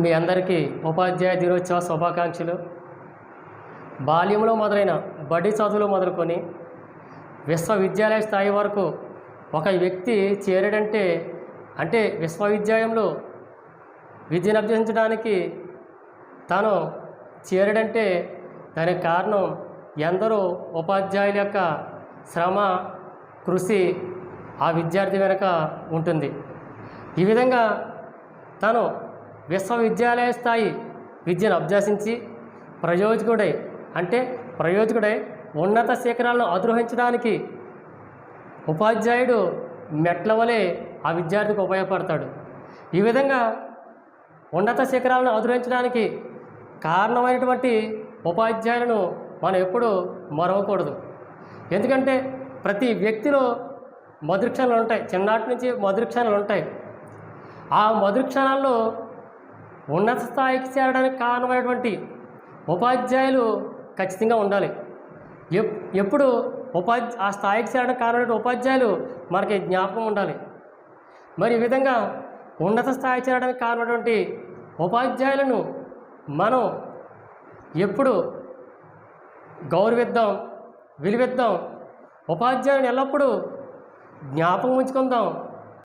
మీ అందరికీ ఉపాధ్యాయ దినోత్సవ శుభాకాంక్షలు. బాల్యంలో మొదలైన బడి చదువులు మొదలుకొని విశ్వవిద్యాలయ స్థాయి వరకు ఒక వ్యక్తి చేరడంటే అంటే విశ్వవిద్యాలయంలో విద్యను అభ్యసించడానికి తాను చేరడంటే దానికి కారణం ఎందరో ఉపాధ్యాయుల యొక్క శ్రమ కృషి ఆ విద్యార్థి వెనుక ఉంటుంది. ఈ విధంగా తను విశ్వవిద్యాలయ స్థాయి విద్యను అభ్యసించి ప్రయోజకుడై అంటే ప్రయోజకుడై ఉన్నత శిఖరాలను అధిరోహించడానికి ఉపాధ్యాయుడు మెట్ల వలె ఆ విద్యార్థికి ఉపయోగపడతాడు. ఈ విధంగా ఉన్నత శిఖరాలను అధిరోహించడానికి కారణమైనటువంటి ఉపాధ్యాయులను మనం ఎప్పుడూ మరవకూడదు. ఎందుకంటే ప్రతి వ్యక్తిలో మధురక్షణలు ఉంటాయి. చిన్ననాటి నుంచి మధురక్షణలు ఉంటాయి. ఆ మధురక్షణాల్లో ఉన్నత స్థాయికి చేరడానికి కారణమైనటువంటి ఉపాధ్యాయులు ఖచ్చితంగా ఉండాలి. ఎప్ ఎప్పుడు ఉపాధ్య ఆ స్థాయికి చేరడానికి కారణమైన ఉపాధ్యాయులు మనకి జ్ఞాపకం ఉండాలి. మరి ఈ విధంగా ఉన్నత స్థాయి చేరడానికి కారణమైనటువంటి ఉపాధ్యాయులను మనం ఎప్పుడు గౌరవిద్దాం విలువిద్దాం ఉపాధ్యాయులను ఎల్లప్పుడూ జ్ఞాపకం ఉంచుకుందాం